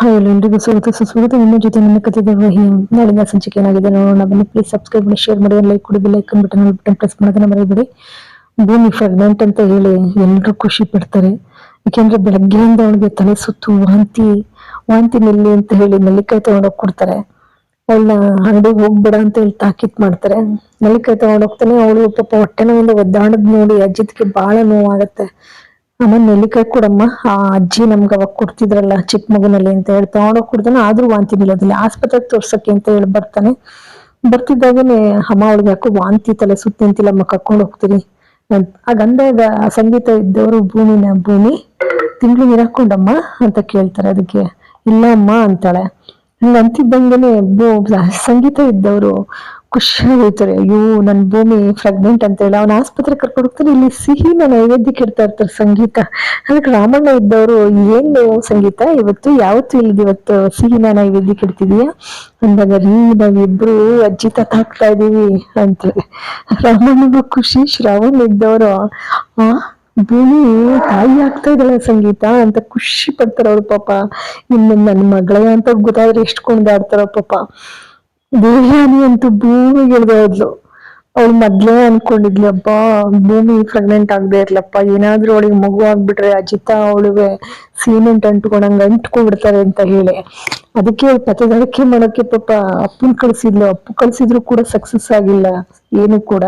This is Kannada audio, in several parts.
ಹಾಯ್ ಎಲ್ಲರಿಗೂ ಸ್ವಾಗತ ಸುಸ್ವಾಗತ ನಿಮ್ಮ ಜೊತೆ ನನ್ನ ಕಥೆ ವಹಿ ನಾಳಿನ ಸಂಚಿಕೆ ಏನಾಗಿದೆ ನೋಡೋಣ, ಬನ್ನಿ. ಪ್ಲೀಸ್ ಸಬ್ಸ್ಕ್ರೈಬ್ ಮಾಡಿ ಶೇರ್ ಮಾಡಿ ಲೈಕ್ ಕೊಡಿ bell icon button button press ಮಾಡೋದನ್ನ ಮರಿಬೇಡಿ. ಭೂಮಿ ಫ್ರೆಗ್ನೆಂಟ್ ಅಂತ ಹೇಳಿ ಎಲ್ಲರೂ ಖುಷಿ ಪಡ್ತಾರೆ. ಯಾಕೆಂದ್ರೆ ಬೆಳಗ್ಗೆಯಿಂದ ಅವಳಿಗೆ ತಲೆ ಸುತ್ತು, ವಾಂತಿ ವಾಂತಿ ನೆಲ್ಲಿ ಅಂತ ಹೇಳಿ ನೆಲ್ಲಿಕಾಯಿ ತಗೊಂಡೋಗಿ ಕೊಡ್ತಾರೆ. ಅವಳನ್ನ ಅಂಗಡಿಗೆ ಹೋಗ್ಬೇಡ ಅಂತ ಹೇಳಿ ತಾಕೀತ್ ಮಾಡ್ತಾರೆ. ನೆಲ್ಲಿಕಾಯಿ ತಗೊಂಡ್ ಹೋಗ್ತಾನೆ ಅವಳು ಪಾಪ ಹೊಟ್ಟೆ ನೋವಿಂದ ಒದ್ದಾಡದ್ ನೋಡಿ, ಅಜ್ಜಿತ್ಗೆ ಬಹಳ ನೋವಾಗತ್ತೆ. ಆಮೇಲೆ ನೆಲ್ಲಿಕಾಯಿ ಕೊಡಮ್ಮ. ಆ ಅಜ್ಜಿ ನಮ್ಗೆ ಅವಾಗ ಕೊಡ್ತಿದ್ರಲ್ಲ ಚಿಕ್ಕ ಮಗುನಲ್ಲಿ ಅಂತ ಹೇಳಿ ತಗೊಂಡೋಗಿ ಕೊಡ್ತಾನೆ, ಆದ್ರೂ ವಾಂತಿ ನಿಲ್ಲೋದಿಲ್ಲ. ಆಸ್ಪತ್ರೆ ತೋರ್ಸಕ್ಕೆ ಅಂತ ಹೇಳಿ ಬರ್ತಾನೆ. ಬರ್ತಿದ್ದಾಗನೆ ಅಮ್ಮ ಅವಳಿಗೆ ಯಾಕೋ ವಾಂತಿ ತಲೆ ಸುತ್ತ ನಿಂತಿಲ್ಲಮ್ಮ, ಕರ್ಕೊಂಡು ಹೋಗ್ತೀರಿ. ಆ ಗಂಧ ಸಂಗೀತ ಇದ್ದವರು ಭೂಮಿನ ಭೂಮಿ, ತಿಂಗಳು ಇರಾಕೊಂಡಮ್ಮ ಅಂತ ಕೇಳ್ತಾರೆ ಅದಕ್ಕೆ. ಇಲ್ಲ ಅಮ್ಮ ಅಂತಾಳೆ ಹಂಗಂತಿದ್ದಂಗೆನೆ ಸಂಗೀತ ಇದ್ದವರು ಖುಷಿಯಾಗಿ ಹೋಗ್ತಾರೆ ಅಯ್ಯೋ ನನ್ನ ಭೂಮಿ ಪ್ರೆಗ್ನೆಂಟ್ ಅಂತ ಹೇಳಿ ಅವನ ಆಸ್ಪತ್ರೆ ಕರ್ಕೊಂಡು ಹೋಗ್ತಾರೆ ಇಲ್ಲಿ ಸಿಹಿನ ನೈವೇದ್ಯಕ್ಕೆ ಇಡ್ತಾ ಇರ್ತಾರೆ ಸಂಗೀತ. ಅದಕ್ಕೆ ರಾಮಣ್ಣ ಇದ್ದವರು, ಏನು ಸಂಗೀತ? ಇವತ್ತು ಯಾವತ್ತು ಇಲ್ಲದ ಇವತ್ತು ಸಿಹಿನ ನೈವೇದ್ಯಕ್ಕೆ ಇಡ್ತಿದೀಯಾ? ಅಂದಾಗ, ರೀ, ನಾವಿಬ್ರು ಅಜ್ಜಿ ತಾತ ಹಾಕ್ತಾ ಇದೀವಿ ಅಂತಾರೆ. ರಾಮಣ್ಣಗೂ ಖುಷಿ. ಶ್ರಾವಣ ಇದ್ದವರು, ಆ, ಭೂಮಿ ತಾಯಿ ಆಗ್ತಾ ಇದ್ದಾಳೆ ಸಂಗೀತ ಅಂತ ಖುಷಿ ಪಡ್ತಾರ ಅವ್ರ ಪಾಪ. ಇನ್ನು ನನ್ನ ಮಗಳೇ ಅಂತ ಗೊತ್ತಾದ್ರೆ ಎಷ್ಟು ಕೊಂಡಾಡ್ತಾರ ಪಾಪ. ದೇವ್ಯಾನಿ ಅಂತೂ ಭೂಮಿಗೆ ಇಳ್ದೆ ಹೋದ್ಲು. ಅವಳು ಮೊದ್ಲೇ ಅನ್ಕೊಂಡಿದ್ಲು ಅಪ್ಪ ಭೂಮಿ ಪ್ರೆಗ್ನೆಂಟ್ ಆಗದೆ ಇರ್ಲಪ್ಪ, ಏನಾದ್ರೂ ಅವಳಿಗೆ ಮಗು ಆಗ್ಬಿಟ್ರೆ ಅಜಿತ ಅವಳಿಗೆ ಸೀಮೆಂಟ್ ಅಂಟ್ಕೊಂಡಂಗ ಅಂಟ್ಕೊಂಡ್ಬಿಡ್ತಾರೆ ಅಂತ ಹೇಳಿ. ಅದಕ್ಕೆ ಪತಿದಾರಿಕೆ ಮಾಡೋಕೆ ಪಾಪ ಅಪ್ಪನ್ ಕಳ್ಸಿದ್ಲು. ಅಪ್ಪು ಕಳ್ಸಿದ್ರು ಕೂಡ ಸಕ್ಸಸ್ ಆಗಿಲ್ಲ, ಏನು ಕೂಡ.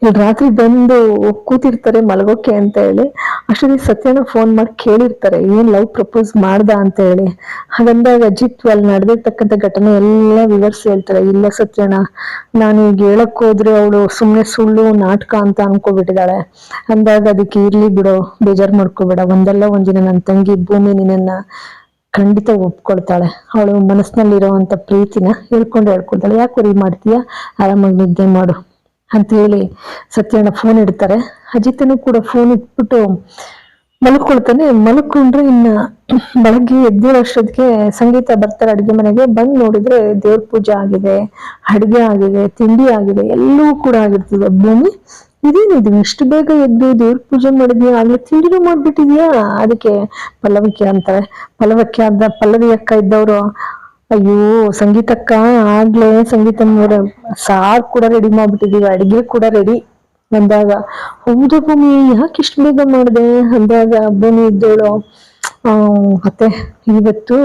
ಇಲ್ಲಿ ರಾತ್ರಿ ಬಂದು ಕೂತಿರ್ತಾರೆ ಮಲಗೋಕೆ ಅಂತ ಹೇಳಿ. ಅಷ್ಟೊತ್ತಿಗೆ ಸತ್ಯನ ಫೋನ್ ಮಾಡಿ ಕೇಳಿರ್ತಾರೆ, ಏನ್ ಲವ್ ಪ್ರಪೋಸ್ ಮಾಡ್ದ ಅಂತ ಹೇಳಿ. ಹಾಗಂದಾಗ ಅಜಿತ್ ಅಲ್ಲಿ ನಡೆದಿರ್ತಕ್ಕಂಥ ಘಟನೆ ಎಲ್ಲ ವಿವರಿಸಿ ಹೇಳ್ತಾರೆ. ಇಲ್ಲ ಸತ್ಯನ ನಾನು ಈಗ ಹೇಳಕ್ ಹೋದ್ರೆ ಅವಳು ಸುಮ್ನೆ ಸುಳ್ಳು, ನಾಟಕ ಅಂತ ಅನ್ಕೋಬಿಟ್ಟಿದ್ದಾಳೆ ಅಂದಾಗ ಅದಕ್ಕೆ ಇರ್ಲಿ ಬಿಡು, ಬೇಜಾರ್ ಮಾಡ್ಕೋಬೇಡ. ಒಂದಲ್ಲ ಒಂದಿನ ನನ್ನ ತಂಗಿ ಭೂಮಿ ನಿನ್ನನ್ನ ಖಂಡಿತ ಒಪ್ಕೊಳ್ತಾಳೆ. ಅವಳು ಮನಸ್ಸಿನಲ್ಲಿರುವಂತ ಪ್ರೀತಿನ ಹೇಳ್ಕೊಂಡು ಹೇಳ್ಕೊಳ್ತಾಳೆ. ಯಾಕೆ ಕುರಿ ಮಾಡ್ತೀಯಾ? ಆರಾಮಾಗಿ ನಿದ್ದೆ ಮಾಡು. ಅಂತ ಹೇಳಿ ಸತ್ಯಣ್ಣ ಫೋನ್ ಇಡ್ತಾರೆ. ಅಜಿತನು ಕೂಡ ಫೋನ್ ಇಟ್ಬಿಟ್ಟು ಮಲ್ಕೊಳ್ತಾನೆ. ಮಲ್ಕೊಂಡ್ರೆ ಇನ್ನ ಬೆಳಗ್ಗೆ ವರ್ಷದ್ಗೆ ಸಂಗೀತ ಬರ್ತಾರೆ ಅಡುಗೆ ಮನೆಗೆ. ಬಂದ್ ನೋಡಿದ್ರೆ ದೇವ್ರ ಪೂಜೆ ಆಗಿದೆ, ಅಡುಗೆ ಆಗಿದೆ, ತಿಂಡಿ ಆಗಿದೆ ಎಲ್ಲವೂ ಕೂಡ ಆಗಿರ್ತದೆ ಭೂಮಿ. ಇದೇನಿದು ಇಷ್ಟು ಬೇಗ ಎದ್ದು ದೇವ್ರ ಪೂಜೆ ಮಾಡಿದ್ಯಾ? ಆಗ್ಲೇ ತಿಂಡಿನೂ ಮಾಡ್ಬಿಟ್ಟಿದ್ಯಾ? ಅದಕ್ಕೆ ಪಲ್ಲವಿಕೆ ಅಂತಾರೆ. ಪಲ್ಲವಕ್ಕೆ ಆದ ಪಲ್ಲವಿ ಅಕ್ಕ ಇದ್ದವರು ಅಯ್ಯೋ, ಸಂಗೀತಕ್ಕ ಆಗ್ಲೇ ಸಂಗೀತ ಸಾರ್ ಕೂಡ ರೆಡಿ ಮಾಡ್ಬಿಟ್ಟಿದೀವಿ, ಅಡಿಗೆ ಕೂಡ ರೆಡಿ ಅಂದಾಗ ಹೌದು ಭೂಮಿ, ಯಾಕೆ ಇಷ್ಟು ಬೇಗ ಮಾಡಿದೆ? ಅಂದಾಗ ಭೂಮಿ ಇದ್ದೋಳು ಮತ್ತೆ ಇವತ್ತು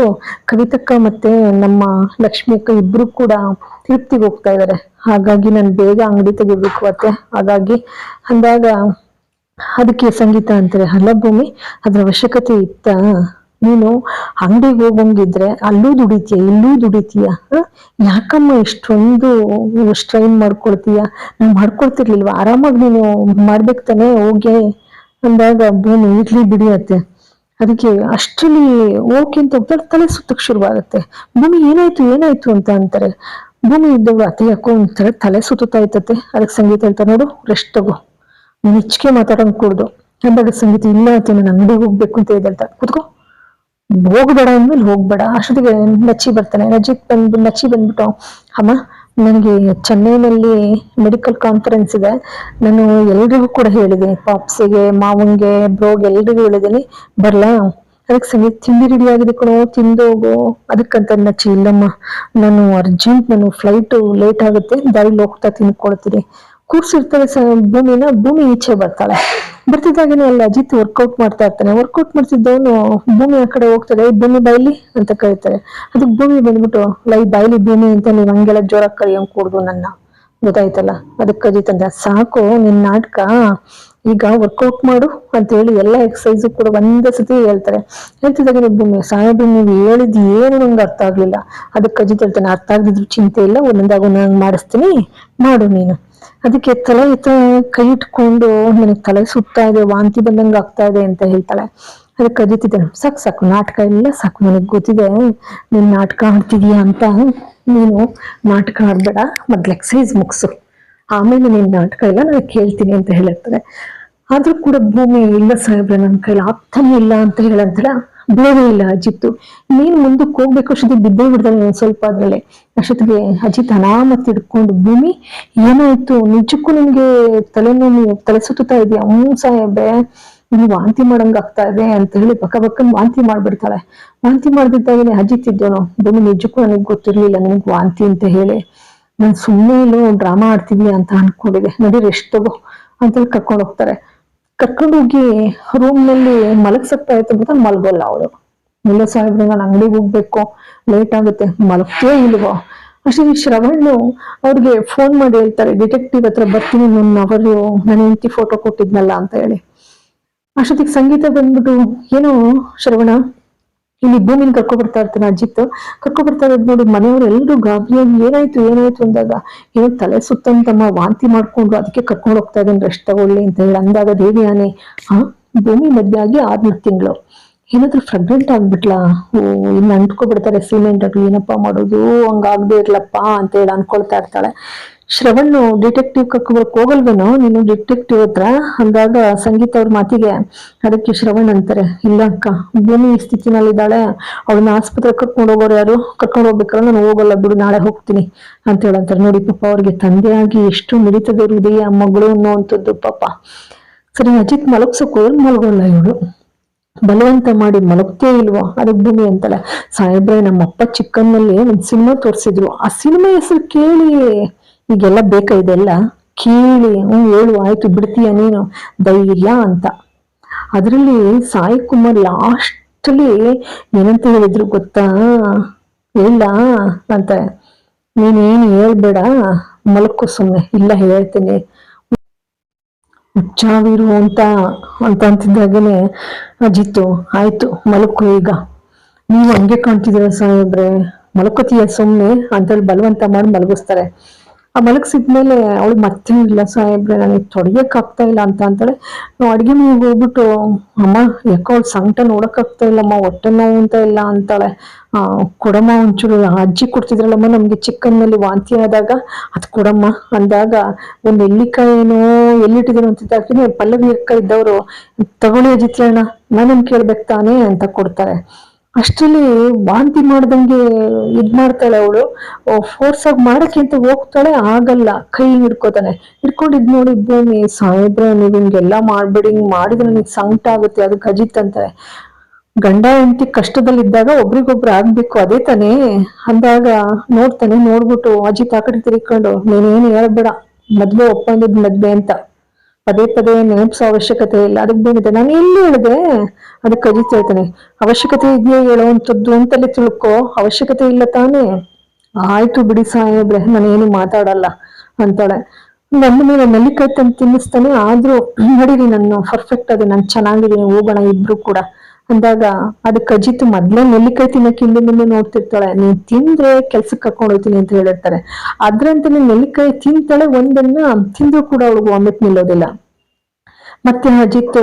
ಕವಿತಕ್ಕ ಮತ್ತೆ ನಮ್ಮ ಲಕ್ಷ್ಮಿ ಅಕ್ಕ ಇಬ್ರು ಕೂಡ ತಿರುಪ್ತಿಗೆ ಹೋಗ್ತಾ ಇದಾರೆ. ಹಾಗಾಗಿ ನಾನು ಬೇಗ ಅಂಗಡಿ ತೆಗಿಬೇಕು ಮತ್ತೆ. ಹಾಗಾಗಿ ಅಂದಾಗ ಅದಕ್ಕೆ ಸಂಗೀತ ಅಂತಾರೆ. ಅಲ್ಲ ಭೂಮಿ, ಅದ್ರ ಅವಶ್ಯಕತೆ ಇತ್ತ? ನೀನು ಅಂಗಡಿಗೆ ಹೋಗಂಗಿದ್ರೆ ಅಲ್ಲೂ ದುಡಿತೀಯ, ಇಲ್ಲೂ ದುಡಿತೀಯ? ಯಾಕಮ್ಮ ಇಷ್ಟೊಂದು ಸ್ಟ್ರೈನ್ ಮಾಡ್ಕೊಳ್ತೀಯ? ನಾನು ಮಾಡ್ಕೊಳ್ತಿರ್ಲಿಲ್ವ? ಆರಾಮಾಗಿ ನೀನು ಮಾಡ್ಬೇಕು ತಾನೇ, ಹೋಗಿ ಅಂದಾಗ ಭೂಮಿ ಇರ್ಲಿ ಬಿಡಿ ಅತ್ತೆ. ಅದಕ್ಕೆ ಅಷ್ಟರಲ್ಲಿ ಓಕೆ ಅಂತ ಹೋಗ್ತಾರೆ ತಲೆ ಸುತ್ತಕ್ ಶುರುವಾಗುತ್ತೆ. ಭೂಮಿ ಏನಾಯ್ತು ಏನಾಯ್ತು ಅಂತ ಅಂತಾರೆ. ಭೂಮಿ ಇದ್ದವ್ರು ಅತಿ ಯಾಕೋ ಅಂತಾರೆ ತಲೆ ಸುತ್ತುತ್ತಾ ಇರ್ತತೆ ಅದಕ್ಕೆ ಸಂಗೀತ ಹೇಳ್ತಾರೆ ನೋಡು ರೆಸ್ಟ್ ತಗೋ. ನೀನು ಹೆಚ್ಚಿಗೆ ಮಾತಾಡೋಂಗೆ ಕೂಡ್ದು. ಅಂದಾಗ ಸಂಗೀತ ಇಲ್ಲ ಅಂತ ನಾನು ಅಂಗಡಿಗೆ ಹೋಗ್ಬೇಕು ಅಂತ ಹೇಳ್ತಾರೆ. ಕೂತ್ಕೋ. ಹೋಗ್ಬೇಡ ಅಂದ್ಮೇಲೆ ಹೋಗ್ಬೇಡ. ಅಷ್ಟೊತ್ತಿಗೆ ನಚ್ಚಿ ಬರ್ತಾನೆ. ನಜಿಕ್ ಬಂದು ನಚ್ಚಿ ಬಂದ್ಬಿಟ್ಟು, ಅಮ್ಮ ನನಗೆ ಚೆನ್ನೈನಲ್ಲಿ ಮೆಡಿಕಲ್ ಕಾನ್ಫರೆನ್ಸ್ ಇದೆ. ನಾನು ಎಲ್ರಿಗೂ ಕೂಡ ಹೇಳಿದೆ. ಪಾಪ್ಸಿಗೆ ಮಾವಂಗೆ ಬ್ರೋಗೆ ಎಲ್ರಿಗೂ ಹೇಳಿದ್ದೀನಿ. ಬರ್ಲಾ? ಅದಕ್ಕೆ ಸಂಗೀತ ತಿಂಡಿ ರೆಡಿ ಆಗಿದೆ ಕಣೋ, ತಿಂದು ಹೋಗು. ಅದಕ್ಕಂತ ನಚ್ಚಿ, ಇಲ್ಲಮ್ಮ, ನಾನು ಅರ್ಜೆಂಟ್ ನಾನು ಫ್ಲೈಟು ಲೇಟ್ ಆಗುತ್ತೆ. ದಾರಿಲಿ ಹೋಗ್ತಾ ತಿನ್ಕೊಳ್ತೀನಿ. ಕೂರ್ಸಿರ್ತಾರೆ ಭೂಮಿನ. ಭೂಮಿ ಈಚೆ ಬರ್ತಾಳೆ. ಬರ್ತಿದ್ದಾಗನೇ ಅಲ್ಲಿ ಅಜಿತ್ ವರ್ಕೌಟ್ ಮಾಡ್ತಾ ಇರ್ತಾನೆ. ವರ್ಕೌಟ್ ಮಾಡ್ತಿದ್ದವನು ಭೂಮಿ ಆ ಕಡೆ ಹೋಗ್ತದೆ "ಏ, ಭೂಮಿ ಬಾಯ್ಲಿ ಅಂತ ಕರೀತಾರೆ. ಅದಕ್ಕೆ ಭೂಮಿ ಬಂದ್ಬಿಟ್ಟು ಲೈ ಬಾಯ್ಲಿ ಭೂಮಿ ಅಂತ ನೀವ್ ಹಂಗೆಲ್ಲ ಜೋರಾಗಿ ಕರಿಯಂಗ್ ಕೂಡ್ದು ನನ್ನ. ಗೊತ್ತಾಯ್ತಲ್ಲ? ಅದಕ್ಕೆ ಅಜಿತ್ ಅಂದ್ರೆ ಸಾಕು ನಿನ್ ನಾಟಕ. ಈಗ ವರ್ಕೌಟ್ ಮಾಡು ಅಂತ ಹೇಳಿ ಎಲ್ಲ ಎಕ್ಸಸೈಸು ಕೂಡ ಒಂದೇ ಸತಿ ಹೇಳ್ತಾರೆ. ಹೇಳ್ತಿದ್ದಾಗ ಭೂಮಿ ಸಾಹೇಬಿ ನೀವು ಹೇಳಿದ್ ಏನು ನಂಗೆ ಅರ್ಥ ಆಗ್ಲಿಲ್ಲ. ಅದಕ್ಕೆ ಅಜಿತ್ ಹೇಳ್ತಾನೆ, ಅರ್ಥ ಆಗದಿದ್ರು ಚಿಂತೆ ಇಲ್ಲ, ಒಂದೊಂದಾಗ ಒಂದೊಂದು ಮಾಡಿಸ್ತೀನಿ, ಮಾಡು ನೀನು. ಅದಕ್ಕೆ ತಲೆ ಎತ್ತ ಕೈ ಇಟ್ಕೊಂಡು ನನಗೆ ತಲೆ ಸುತ್ತಾ ಇದೆ, ವಾಂತಿ ಬಂದಂಗೆ ಆಗ್ತಾ ಇದೆ ಅಂತ ಹೇಳ್ತಾಳೆ. ಅದಕ್ಕೆ ಅಜಿತಿದ್ದಾನೆ ಸಾಕು ಸಾಕು, ನಾಟಕ ಇಲ್ಲ ಸಾಕು, ನನಗೆ ಗೊತ್ತಿದೆ. ನೀನ್ ನಾಟಕ ಆಡ್ತಿದೀಯ ಅಂತ. ನೀನು ನಾಟಕ ಆಡ್ಬೇಡ, ಮೊದ್ಲು ಎಕ್ಸಸೈಸ್ ಮುಗಿಸು. ಆಮೇಲೆ ನಿನ್ನ ನಾಟಕ ಎಲ್ಲ ನಾನು ಕೇಳ್ತೀನಿ ಅಂತ ಹೇಳಿರ್ತಾರೆ ಆದ್ರೂ ಕೂಡ ಭೂಮಿ ಇಲ್ಲ ಸಾಹೇಬ್ರೆ ನನ್ನ ಕೈಲಿ ಆಗ್ತಾನೆ ಇಲ್ಲ ಅಂತ ಹೇಳಂತಾರ ಬೇರೆ ಇಲ್ಲ ಅಜಿತ್ತು. ನೀನ್ ಮುಂದಕ್ಕೆ ಹೋಗ್ಬೇಕು ಅಷ್ಟೊತ್ತಿಗೆ ಬಿದ್ದೇ ಬಿಡ್ದಲ್ಲ ಒಂದ್ ಸ್ವಲ್ಪ ಆದ್ಮೇಲೆ. ಅಷ್ಟೊತ್ತಿಗೆ ಅಜಿತ್ ಅನಾಮತ್ ಹಿಡ್ಕೊಂಡು, ಭೂಮಿ, ಏನಾಯ್ತು? ನಿಜಕ್ಕೂ ನಿಮ್ಗೆ ತಲೆನೋವು ತಲೆ ಸುತ್ತಾ ಇದೆಯಾ? ಹ್ಞೂ ಸಾಹೇಬ್ರೆ ನೀವು ವಾಂತಿ ಮಾಡಂಗ ಆಗ್ತಾ ಇದೆ ಅಂತ ಹೇಳಿ ಬಕ್ಕ ಬಕ್ಕ ವಾಂತಿ ಮಾಡ್ಬಿಡ್ತಾಳೆ. ವಾಂತಿ ಮಾಡ್ದಿದ್ದಾಗಲೇ ಅಜಿತ್ ಇದ್ದೋನು? ಭೂಮಿ ನಿಜಕ್ಕೂ ನನಗೆ ಗೊತ್ತಿರ್ಲಿಲ್ಲ ನಿಮ್ಗೆ ವಾಂತಿ ಅಂತ ಹೇಳಿ. ನಾನು ಸುಮ್ಮನೆ ಇಲ್ಲೋ ಡ್ರಾಮಾ ಆಡ್ತಿದ್ಯಾ ಅಂತ ಅನ್ಕೊಂಡಿದೆ ನಡಿ ರೆಸ್ಟ್ ತಗೋ ಅಂತೇಳಿ ಕರ್ಕೊಂಡು ಹೋಗ್ತಾರೆ. ಕರ್ಕೊಂಡು ಹೋಗಿ ರೂಮ್ನಲ್ಲಿ ಮಲಗ್ಸಕ್ತಾ ಇತ್ತು ಅಂತ ಮಲಗಲ್ಲ ಅವಳು. ಇಲ್ಲ ಸಾಹೇಬ್ರೆ, ನಾನು ಅಂಗಡಿಗೆ ಹೋಗ್ಬೇಕು. ಲೇಟ್ ಆಗುತ್ತೆ. ಮಲಗ್ತೇ ಇಲ್ವೋ? ಅಷ್ಟೇ ಶ್ರವಣ್ಣು ಅವ್ರಿಗೆ ಫೋನ್ ಮಾಡಿ ಹೇಳ್ತಾರೆ ಡಿಟೆಕ್ಟಿವ್ ಹತ್ರ ಬರ್ತೀನಿ ನನ್ನ ಅವರು. ನನ್ನ ಹೆಂಡತಿ ಫೋಟೋ ಕೊಟ್ಟಿದ್ನಲ್ಲ ಅಂತ ಹೇಳಿ. ಅಷ್ಟೊತ್ತಿಗೆ ಸಂಗೀತ ಬಂದ್ಬಿಟ್ಟು, ಏನೋ ಶ್ರವಣ ಇಲ್ಲಿ ಭೂಮಿನ ಕರ್ಕೊ ಬರ್ತಾ ಇರ್ತಾನೆ ಅಜಿತ್. ಕರ್ಕೊ ಬರ್ತಾ ಇರೋದ್ ನೋಡಿ ಮನೆಯವರು ಎಲ್ರು ಗಾಬರಿಯಾಗಿ ಏನಾಯ್ತು ಏನಾಯ್ತು ಅಂದಾಗ ಏನೋ ತಲೆ ಸುತ್ತಂತಮ್ಮ ವಾಂತಿ ಮಾಡ್ಕೊಂಡು ಅದಕ್ಕೆ ಕರ್ಕೊಂಡು ಹೋಗ್ತಾ ಇದ್ದಾನೆ ರೆಸ್ಟ್ ತಗೊಳ್ಳಿ ಅಂತ ಹೇಳಿ ಅಂದಾಗ ದೇವಿ ಆನೆ ಹಾ ಭೂಮಿ ಮದ್ವೆ ಆಗಿ ಆರ್ನೂರು ತಿಂಗಳು. ಏನಾದ್ರೂ ಪ್ರೆಗ್ನೆಂಟ್ ಆಗ್ಬಿಟ್ಲಾ? ಓ ಇನ್ನು ಅಂಟ್ಕೊಬಿಡ್ತಾರೆ, ಸಿಮೆಂಟ್ ಆಗ್ಲಿ, ಏನಪ್ಪಾ ಮಾಡೋದು? ಹಂಗಾಗ್ದೇ ಇರ್ಲಪ್ಪ ಅಂತ ಹೇಳಿ ಅನ್ಕೊಳ್ತಾ ಇರ್ತಾಳೆ. ಶ್ರವಣ್ಣು ಡಿಟೆಕ್ಟಿವ್ ಕಕ್ಕಬೇಕು ಹೋಗಲ್ವೇನೋ ನೀನು ಡಿಟೆಕ್ಟಿವ್ ಹತ್ರ? ಅಂದಾಗ ಸಂಗೀತ ಅವ್ರ ಮಾತಿಗೆ, ಅದಕ್ಕೆ ಶ್ರವಣ್ ಅಂತಾರೆ. ಇಲ್ಲ ಅಕ್ಕ, ಭೂಮಿ ಈ ಸ್ಥಿತಿನಲ್ಲಿದ್ದಾಳೆ ಅವಳನ್ನ ಆಸ್ಪತ್ರೆ ಕರ್ಕೊಂಡು ಹೋಗೋರು ಯಾರು? ಕರ್ಕೊಂಡು ಹೋಗ್ಬೇಕಾದ್ರೆ ನಾನು ಹೋಗಲ್ಲ ಬಿಡು, ನಾಳೆ ಹೋಗ್ತೀನಿ. ಅಂತ ಹೇಳಂತಾರೆ. ನೋಡಿ, ಪಾಪ ಅವ್ರಿಗೆ ತಂದೆಯಾಗಿ ಎಷ್ಟು ಮಿಡಿತದ ಹೃದಯ, ಮಗಳು ಅನ್ನುವಂಥದ್ದು ಪಾಪ. ಸರಿ, ಅಜಿತ್ ಮಲಗ್ಸಕ್ ಹೋದ್ರೆ ಮಲಗೋಲ್ಲ ಇವಳು. ಬಲವಂತ ಮಾಡಿ ಮಲಗ್ತೇ ಇಲ್ವೋ? ಅದಕ್ಕೆ ಭೂಮಿ ಅಂತಲ್ಲ ಸಾಹೇಬ್ರೆ, ನಮ್ಮಪ್ಪ ಚಿಕ್ಕನ್ನಲ್ಲಿ ಒಂದು ಸಿನಿಮಾ ತೋರಿಸಿದ್ರು. ಆ ಸಿನಿಮಾ ಹೆಸರು ಕೇಳಿ. ಈಗೆಲ್ಲ ಬೇಕಾ ಇದೆಲ್ಲ ಕೇಳಿ, ಹ್ಞೂ, ಹೇಳು, ಆಯ್ತು, ಬಿಡ್ತೀಯ ನೀನು, ಧೈರ್ಯ ಅಂತ. ಅದರಲ್ಲಿ ಸಾಯಿ ಕುಮಾರ್ ಲಾಸ್ಟಲ್ಲಿ ಏನಂತ ಹೇಳಿದ್ರು ಗೊತ್ತಾ? ಇಲ್ಲ ಅಂತ. ನೀನೇನು ಹೇಳ್ಬೇಡ ಮಲಕ್ಕು ಸುಮ್ಮನೆ ಇಲ್ಲ ಹೇಳ್ತೀನಿ. ಹುಚ್ಚಾವಿರು ಅಂತ ಅಂತ ಅಂತಿದ್ದಾಗೇನೆ ಅಜಿತ್ತು ಆಯ್ತು, ಮಲಕು ಈಗ. ನೀವು ಹಂಗೆ ಕಾಣ್ತಿದ್ದೀರ ಸಾಹೇಬ್ರೆ? ಮಲಕೋತೀಯ ಸುಮ್ಮನೆ ಅಂತೇಳಿ ಬಲವಂತ ಮಾಡಿ ಮಲಗಿಸ್ತಾರೆ. ಆ ಮಲಗಿಸಿದ್ಮೇಲೆ ಅವಳು ಮತ್ತೆ ಇಲ್ಲ, ಸಾಹೇಬ್ರೆ, ನನಗೆ ತೊಡೆಯಕ್ ಆಗ್ತಾ ಇಲ್ಲ ಅಂತ ಅಂತಾಳೆ ನಾವು ಅಡುಗೆ ಮನೆಗೆ ಹೋಗ್ಬಿಟ್ಟು, ಅಮ್ಮ, ಯಾಕೋ ಅವಳು ಸಂಕಟ ನೋಡೋಕ್ಕಾಗ್ತಾ ಇಲ್ಲಮ್ಮ, ಹೊಟ್ಟೆ ನೋವು ಅಂತ ಇಲ್ಲ ಅಂತಾಳೆ. ಕೊಡಮ್ಮ, ಒಂಚೂರು ಅಜ್ಜಿ ಕೊಡ್ತಿದ್ರಲ್ಲಮ್ಮ ನಮ್ಗೆ ಚಿಕ್ಕನ್ನಲ್ಲಿ ವಾಂತಿ ಆದಾಗ. ಅದು ಕೊಡಮ್ಮ, ಅಂದಾಗ, ಒಂದು ಎಲ್ಲಿಕಾಯಿನೋ ಎಲ್ಲಿಟ್ಟಿದ್ರು ಅಂತಿದ್ದಾಗೆ ಪಲ್ಲವಿ ಅಕ್ಕ ಇದ್ದವರು ತಗೊಳ್ಳಿ ಅಜಿತ್ರಣ್ಣ ನಾನೇನು ಕೇಳ್ಬೇಕು ತಾನೇ ಅಂತ ಕೊಡ್ತಾರೆ. ಅಷ್ಟರಲ್ಲಿ ವಾಂತಿ ಮಾಡ್ದಂಗೆ ಇದ್ ಮಾಡ್ತಾಳೆ ಅವಳು. ಫೋರ್ಸ್ ಆಗಿ ಮಾಡಕ್ಕೆ ಅಂತ ಹೋಗ್ತಾಳೆ, ಆಗಲ್ಲ. ಕೈ ಹಿಡ್ಕೋತಾನೆ. ಹಿಡ್ಕೊಂಡಿದ್ ನೋಡಿ, ಭೂಮಿ, ಸಾಹೇಬ್ರೆ, ನೀವ್ ಹಿಂಗೆಲ್ಲಾ ಮಾಡ್ಬೇಡಿ, ಹಿಂಗ್ ಮಾಡಿದ್ರೆ ನನಗೆ ಸಂಕಟ ಆಗುತ್ತೆ, ಅದು ಖಜಿತ್ ಅಂತಾರೆ. ಗಂಡ, ಹೆಂಡತಿ ಕಷ್ಟದಲ್ಲಿದ್ದಾಗ ಒಬ್ರಿಗೊಬ್ರು ಆಗ್ಬೇಕು, ಅದೇ ತಾನೇ. ಅಂದಾಗ ನೋಡ್ತಾನೆ, ನೋಡ್ಬಿಟ್ಟು, ಅಜಿತ್, ಆ ಕಡೆ ತಿರ್ಕೊಂಡು ನೀನೇನು ಹೇಳ್ಬೇಡ. ಮದ್ವೆ ಒಪ್ಪಂದದ್ ಮದ್ವೆ ಅಂತ. ಪದೇ ಪದೇ ನೆನಪಿಸೋ ಅವಶ್ಯಕತೆ ಇಲ್ಲ. ಅದಕ್ಕೆ ಬೇಕಿದೆ ನಾನು ಎಲ್ಲಿ ಹೇಳಿದೆ? ಅದಕ್ಕೆ ಕಜಿತ ಹೇಳ್ತಾನೆ ಅವಶ್ಯಕತೆ ಇದೆಯೇ ಹೇಳುವಂಥದ್ದು ಅಂತಲೇ ತಿಳ್ಕೊ. ಅವಶ್ಯಕತೆ ಇಲ್ಲ ತಾನೇ. ಆಯ್ತು ಬಿಡಿ ಸಾಹೇಬ್ರೆ, ನಾನೇನು ಮಾತಾಡಲ್ಲ ಅಂತಾಳೆ. ನನ್ನ ಮೇಲೆ ನಲ್ಲಿಕಾಯಿ ತಂದು ತಿನ್ನಿಸ್ತಾನೆ. ಆದ್ರೂ, ನಡೀರಿ ನಾನು ಪರ್ಫೆಕ್ಟ್ ಅದೇ ನಾನು ಚೆನ್ನಾಗಿದ್ದೀನಿ. ಹೋಗೋಣ ಇಬ್ರು ಕೂಡ. ಅಂದಾಗ ಅದಕ್ಕೆ ಅಜಿತ್ ಮೊದ್ಲೇ ನೆಲ್ಲಿಕಾಯಿ ತಿನ್ನಕ್ಕೆ ಹಿಂದೆ ಮುಂದೆ ನೋಡ್ತಿರ್ತಾಳೆ. ನೀನ್ ತಿಂದ್ರೆ ಕೆಲ್ಸಕ್ಕೆ ಕರ್ಕೊಂಡು ಹೋಗ್ತೀನಿ ಅಂತ ಹೇಳಿರ್ತಾರೆ. ಅದ್ರಂತೆ ನೆಲ್ಲಿಕಾಯಿ ತಿಂತಾಳೆ, ಒಂದನ್ನ ತಿಂದ್ರು ಕೂಡ ಅವಳು ವಾಮಿಟ್ ನಿಲ್ಲೋದಿಲ್ಲ. ಮತ್ತೆ ಅಜಿತ್,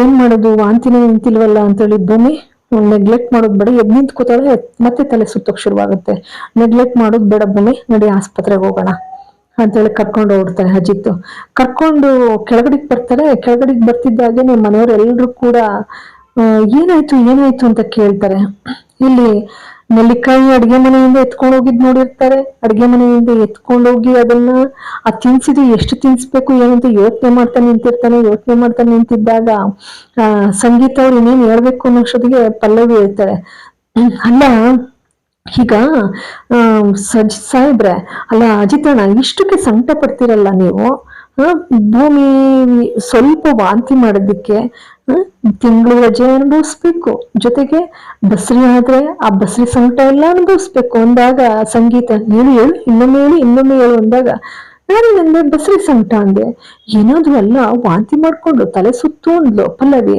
ಏನ್ ಮಾಡೋದು? ವಾಂತಿನೇ ನಿಂತಿಲ್ವಲ್ಲ? ಅಂತೇಳಿ ಭೂಮಿ ನೆಗ್ಲೆಕ್ಟ್ ಮಾಡೋದ್ ಬೇಡ. ಎದ್ ನಿಂತ್ಕೋತಾಳೆ ಮತ್ತೆ ತಲೆ ಸುತ್ತೋಕ್ ಶುರುವಾಗುತ್ತೆ. ನೆಗ್ಲೆಕ್ಟ್ ಮಾಡೋದ್ ಬೇಡ ಭೂಮಿ, ನಡಿ ಆಸ್ಪತ್ರೆಗೆ ಹೋಗೋಣ. ಅಂತೇಳಿ ಕರ್ಕೊಂಡು ಹೋಗ್ತಾರೆ ಅಜಿತ್. ಕರ್ಕೊಂಡು ಕೆಳಗಡೆಗೆ ಬರ್ತಾರೆ. ಕೆಳಗಡೆಗೆ ಬರ್ತಿದ್ದಾಗೆ ಮನೆಯವ್ರು ಎಲ್ಲರೂ ಕೂಡ ಏನಾಯ್ತು ಏನಾಯ್ತು ಅಂತ ಕೇಳ್ತಾರೆ. ಇಲ್ಲಿ ನೆಲ್ಲಿಕಾಯಿ ಅಡ್ಗೆ ಮನೆಯಿಂದ ಎತ್ಕೊಂಡು ಹೋಗಿದ್ ನೋಡಿರ್ತಾರೆ. ಅಡ್ಗೆ ಮನೆಯಿಂದ ಎತ್ಕೊಂಡೋಗಿ ಅದನ್ನ ಆ ತಿನ್ಸಿದ್ರೆ ಎಷ್ಟು ತಿನ್ಸ್ಬೇಕು ಏನಂತ ಯೋಚನೆ ಮಾಡ್ತಾ ನಿಂತಿರ್ತಾನೆ. ಯೋಚನೆ ಮಾಡ್ತಾ ನಿಂತಿದ್ದಾಗ ಆ ಸಂಗೀತ ಅವ್ರು ಇನ್ನೇನ್ ಹೇಳ್ಬೇಕು ಅನ್ನೋಷ್ಟೊತ್ತಿಗೆ ಪಲ್ಲವಿ ಹೇಳ್ತಾರೆ. ಅಲ್ಲ ಈಗ ಆ, ಸಜ್ ಸಾಹೇಬ್ರೆ ಅಲ್ಲ ಅಜಿತಣ್ಣ ಇಷ್ಟಕ್ಕೆ ಸಂಕಟ ಪಡ್ತಿರಲ್ಲ ನೀವು? ಭೂಮಿ ಸ್ವಲ್ಪ ವಾಂತಿ ಮಾಡೋದಕ್ಕೆ ತಿಂಗಳು ರಜೆ ಅನುಭವಿಸ್ಬೇಕು. ಜೊತೆಗೆ ಬಸ್ರಿ ಆದ್ರೆ ಆ ಬಸ್ರಿ ಸಂಕಟ ಎಲ್ಲ ಅನುಭವಿಸ್ಬೇಕು. ಅಂದಾಗ ಸಂಗೀತ ಹೇಳು ಹೇಳು, ಇನ್ನೊಮ್ಮೆ ಹೇಳಿ, ಇನ್ನೊಮ್ಮೆ ಹೇಳು ಅಂದಾಗ, ನಾನು ಬಸ್ರಿ ಸಂಕಟ ಅಂದೆ. ಏನಾದ್ರೂ ಅಲ್ಲ, ವಾಂತಿ ಮಾಡ್ಕೊಂಡು ತಲೆ ಸುತ್ತು ಅಂದ್ಲು ಪಲ್ಲವಿ.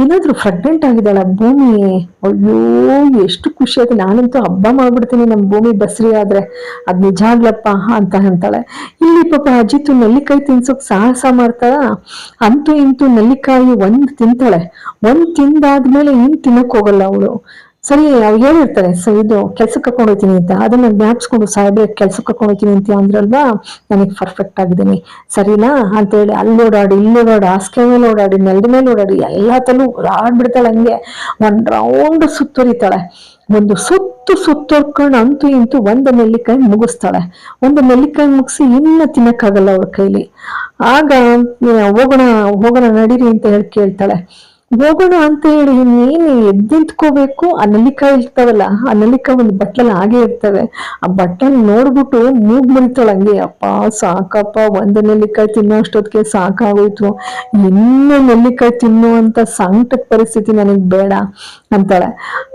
ಏನಾದ್ರೂ ಪ್ರೆಗ್ನೆಂಟ್ ಆಗಿದ್ದಾಳ, ಭೂಮಿ. ಅಯ್ಯೋ, ಎಷ್ಟು ಖುಷಿ ಆಯ್ತು. ನಾನಂತೂ ಹಬ್ಬ ಮಾಡ್ಬಿಡ್ತೀನಿ ನಮ್ಮ ಭೂಮಿ ಬಸ್ರಿ ಆದ್ರೆ. ಅದು ನಿಜ ಆಗ್ಲಪ್ಪ ಅಂತ ಅಂತಾಳೆ. ಇಲ್ಲಿ ಪಾಪ ಅಜಿತು ನೆಲ್ಲಿಕಾಯಿ ತಿನ್ಸೋಕೆ ಸಾಹಸ ಮಾಡ್ತಾಳ. ಅಂತೂ ಇಂತೂ ನೆಲ್ಲಿಕಾಯಿ ಒಂದ್ ತಿಂತಾಳೆ. ಒಂದ್ ತಿಂದಾದ್ಮೇಲೆ ಇನ್ ತಿನ್ನಕ್ ಹೋಗಲ್ಲ ಅವಳು. ಸರಿ ಅವ್ ಹೇಳಿರ್ತಾರೆ, ಸೊ ಇದು ಕೆಲ್ಸಕ್ಕೆ ಕರ್ಕೊಂಡು ಹೋಗ್ತೀನಿ ಅಂತ, ಅದನ್ನ ಜ್ಞಾಪಿಸ್ಕೊಂಡು ಸಾಹೇಬ್ರೆ ಕೆಲ್ಸಕ್ಕೆ ಕರ್ಕೊಂಡು ಹೋಗ್ತೀನಿ ಅಂತ ಅಂದ್ರಲ್ವಾ? ನನಗೆ ಪರ್ಫೆಕ್ಟ್ ಆಗಿದ್ದೀನಿ. ಸರಿನಾ? ಅಂತ ಹೇಳಿ, ಅಲ್ಲಿ ಓಡಾಡಿ, ಇಲ್ಲಿ ಓಡಾಡಿ ಹಾಸಿಗೆ ಮೇಲೆ ಓಡಾಡಿ, ನೆಲದ ಮೇಲೆ ಓಡಾಡಿ, ಎಲ್ಲ ತಲೂ ಆಡ್ಬಿಡ್ತಾಳೆ ಹಂಗೆ. ಒನ್ ರೌಂಡ್ ಸುತ್ತುರಿತಾಳೆ. ಒಂದು ಸುತ್ತು ಸುತ್ತೋರ್ಕೊಂಡು ಅಂತೂ ಇಂತೂ ಒಂದು ನೆಲ್ಲಿಕಾಯಿ ಮುಗಿಸ್ತಾಳೆ. ಒಂದು ನೆಲ್ಲಿಕಾಯಿ ಮುಗಿಸಿ ಇನ್ನ ತಿನ್ನಕ್ಕಾಗಲ್ಲ ಅವ್ರ ಕೈಲಿ. ಆಗ, ಹೋಗೋಣ ಹೋಗೋಣ, ನಡೀರಿ ಅಂತ ಹೇಳಿ ಕೇಳ್ತಾಳೆ. ಹೋಗೋಣ ಅಂತ ಹೇಳಿ ಇನ್ನೇನು ಎದ್ದಿಂತ್ಕೋಬೇಕು ಆ ನೆಲ್ಲಿಕಾಯಿ ಇರ್ತಾವಲ್ಲ, ಆ ನೆಲ್ಲಿಕಾಯಿ ಒಂದು ಬಟ್ಲಲ್ಲಿ ಹಾಗೆ ಇರ್ತವೆ. ಆ ಬಟ್ಟಲ್ ನೋಡ್ಬಿಟ್ಟು ಮೂಗ್ ಹಂಗೆ. ಅಪ್ಪ, ಸಾಕಪ್ಪ, ಒಂದು ನೆಲ್ಲಿಕಾಯಿ ತಿನ್ನೋ ಅಷ್ಟೊತ್ತಿಗೆ ಸಾಕಾಗೋಯ್ತು. ಇನ್ನು ನೆಲ್ಲಿಕಾಯಿ ತಿನ್ನುವಂತ ಸಂಕಟ ಪರಿಸ್ಥಿತಿ ನನಗ್ ಬೇಡ ಅಂತಾಳೆ.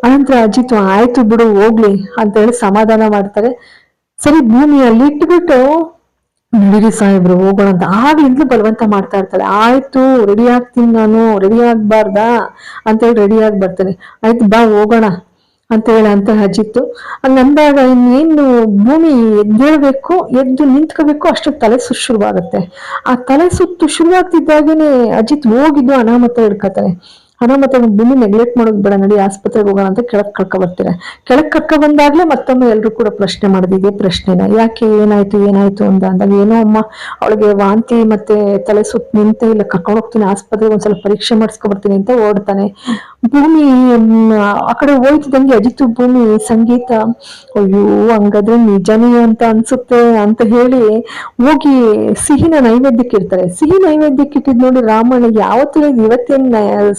ಅನಂತರ ಅಜಿತ್, ಆಯ್ತು ಬಿಡು, ಹೋಗ್ಲಿ ಅಂತ ಹೇಳಿ ಸಮಾಧಾನ ಮಾಡ್ತಾರೆ. ಸರಿ ಭೂಮಿಯಲ್ಲಿ ಇಟ್ಬಿಟ್ಟು ನಡೀರಿ ಸಾಹೇಬ್ರು, ಹೋಗೋಣ ಅಂತ. ಆಗ್ಲಿಂದಲೂ ಬಲವಂತ ಮಾಡ್ತಾ ಇರ್ತಾಳೆ ಆಯ್ತು ರೆಡಿ ಆಗ್ತೀನಿ ನಾನು. ರೆಡಿ ಆಗ್ಬಾರ್ದಾ? ಅಂತ ಹೇಳಿ ರೆಡಿ ಆಗಿ ಬರ್ತಾನೆ ಆಯ್ತು, ಬಾ, ಹೋಗೋಣ. ಅಂತ ಹೇಳಿ ಅಂತ ಅಜಿತ್ತು ಹಂಗಂದಾಗ ಇನ್ನೇನು ಭೂಮಿ ಎದ್ದೇಳ್ಬೇಕು, ಎದ್ದು ನಿಂತ್ಕೋಬೇಕು ಅಷ್ಟು ತಲೆ ಸುತ್ತು ಶುರುವಾಗುತ್ತೆ. ಆ ತಲೆ ಸುತ್ತು ಶುರುವಾಗ್ತಿದ್ದಾಗೇನೆ ಅಜಿತ್ ಹೋಗಿದ್ದು ಅನಾಮತ ಹಿಡ್ಕತಾನೆ. ಅನಾಮತ ಭೂಮಿ ನೆಗ್ಲೆಕ್ಟ್ ಮಾಡೋದು ಬೇಡ, ನಡಿ ಆಸ್ಪತ್ರೆಗೆ ಹೋಗೋಣ ಅಂತ ಕೆಳಕ್ ಕರ್ಕೊ ಬರ್ತಾರೆ. ಕೆಳಕ್ ಕರ್ಕೊ ಬಂದಾಗ್ಲೇ ಮತ್ತೊಮ್ಮೆ ಎಲ್ರು ಕೂಡ ಪ್ರಶ್ನೆ ಮಾಡಿದೆ ಇದೇ ಪ್ರಶ್ನೆನ. ಯಾಕೆ ಏನಾಯ್ತು ಏನಾಯ್ತು ಅಂತ ಅಂದಾಗ ಏನೋ ಅಮ್ಮ, ಅವಳಿಗೆ ವಾಂತಿ ಮತ್ತೆ ತಲೆ ಸುತ್ತ ನಿಂತ ಇಲ್ಲ, ಕರ್ಕೊಂಡು ಹೋಗ್ತೀನಿ, ಆಸ್ಪತ್ರೆಗೆ ಒಂದ್ಸಲ ಪರೀಕ್ಷೆ ಮಾಡಿಸ್ಕೊಬರ್ತೀನಿ ಅಂತ ಓಡ್ತಾನೆ. ಭೂಮಿ ಆ ಕಡೆ ಹೋಯ್ತಿದಂಗೆ ಅಜಿತು ಭೂಮಿ, ಸಂಗೀತ, ಅಯ್ಯೋ, ಹಂಗಾದ್ರೆ ನಿಜನೇ ಅಂತ ಅನ್ಸುತ್ತೆ ಅಂತ ಹೇಳಿ ಹೋಗಿ ಸಿಹಿನ ನೈವೇದ್ಯಕ್ಕೆ ಇರ್ತಾರೆ ಸಿಹಿ ನೈವೇದ್ಯಕ್ಕೆ ಇಟ್ಟಿದ್ ನೋಡಿ ರಾಮಣ್ಣ ಯಾವತ್ತೂ ಇವತ್ತಿನ ಇವತ್ತೇನ್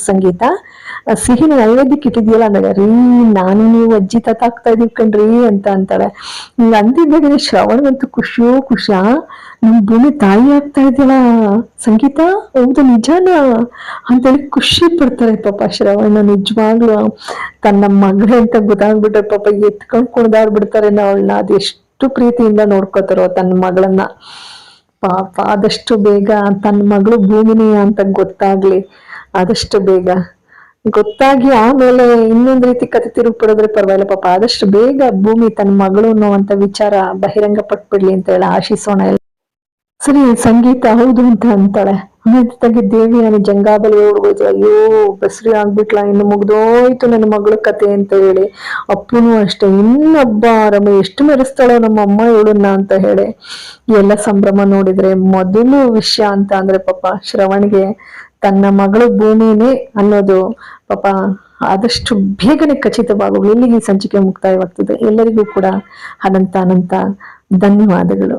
ಸಂಗೀತ ಆ, ಸಿಹಿ ನೈವೇದ್ಯಕ್ಕೆ ಇಟ್ಟಿದ್ಯಲ್ಲ ಅಂದಾಗ ರೀ, ನಾನು ನೀವು ಅಜ್ಜಿ, ತಾತ ಆಗ್ತಾ ಇದೀವಿ ಕಣ್ರಿ ಅಂತ ಅಂತಾಳೆ ಹಿಂಗ್ ಅಂದಿದ್ದಾಗ ಶ್ರವಣಗಂತೂ ಖುಷಿಯೋ ಖುಷ ನಿಮ್ ಭೂಮಿ ತಾಯಿ ಆಗ್ತಾ ಇದೆಯಲ್ಲ, ಸಂಗೀತ? ಹೌದು, ನಿಜನಾ? ಅಂತೇಳಿ ಖುಷಿ ಪಡ್ತಾರೆ ಪಾಪ ಶ್ರವಣ, ನಿಜವಾಗ್ಲು. ತನ್ನ ಮಗಳೇ ಅಂತ ಗೊತ್ತಾಗ್ಬಿಟ್ರೆ ಪಾಪ ಎತ್ಕೊಂಡ್ ಕುಣಿದಾಡ್ಬಿಡ್ತಾರೆ ಅವಳನ್ನ. ಅದೆಷ್ಟು ಪ್ರೀತಿಯಿಂದ ನೋಡ್ಕೋತಾರೋ ತನ್ನ ಮಗಳನ್ನ. ಪಾಪ ಆದಷ್ಟು ಬೇಗ ತನ್ನ ಮಗಳು ಭೂಮಿನಿ ಅಂತ ಗೊತ್ತಾಗ್ಲಿ. ಆದಷ್ಟು ಬೇಗ. ಗೊತ್ತಾಗಿ ಆಮೇಲೆ ಇನ್ನೊಂದ್ ರೀತಿ ಕತೆ ತಿರುಗಿ ಪಡೆದ್ರೆ ಪರವಾಗಿಲ್ಲ ಪಾಪ. ಆದಷ್ಟು ಬೇಗ ಭೂಮಿ ತನ್ನ ಮಗಳು ಅನ್ನುವಂತ ವಿಚಾರ ಬಹಿರಂಗ ಪಟ್ಬಿಡ್ಲಿ ಅಂತ ಹೇಳಿ ಆಶಿಸೋಣ ಎಲ್ಲ. ಸರಿ, ಸಂಗೀತ ಹೌದು ಅಂತ ಅಂತಾಳೆ. ಆಮೇಲೆ ದೇವಿ ನಾನು ಜಂಗಾಬಲಿ ಓಡ್ಬೋದು ಅಯ್ಯೋ, ಬಸ್ರಿ ಆಗ್ಬಿಟ್ಲ, ಇನ್ನು ಮುಗ್ದೋಯ್ತು ನನ್ನ ಮಗಳ ಕತೆ ಅಂತ ಹೇಳಿ. ಅಪ್ಪನು ಅಷ್ಟೇ. ಇನ್ನೊಬ್ಬ ರಮ ಎಷ್ಟು ಮೆರೆಸ್ತಾಳೋ ನಮ್ಮ ಅಮ್ಮ ಇವಳನ್ನ ಅಂತ ಹೇಳಿ. ಎಲ್ಲ ಸಂಭ್ರಮ ನೋಡಿದ್ರೆ ಮೊದಲು ವಿಷಯ ಅಂತ ಅಂದ್ರೆ ಪಾಪ, ಶ್ರವಣ್ಗೆ ತನ್ನ ಮಗಳು ಭೂಮಿನೇ ಅನ್ನೋದು ಪಾಪ ಆದಷ್ಟು ಬೇಗನೆ ಖಚಿತವಾಗುವ ಇಲ್ಲಿಗೆ ಸಂಚಿಕೆ ಮುಕ್ತಾಯವಾಗ್ತದೆ? ಎಲ್ಲರಿಗೂ ಕೂಡ ಅನಂತ ಅನಂತ ಧನ್ಯವಾದಗಳು.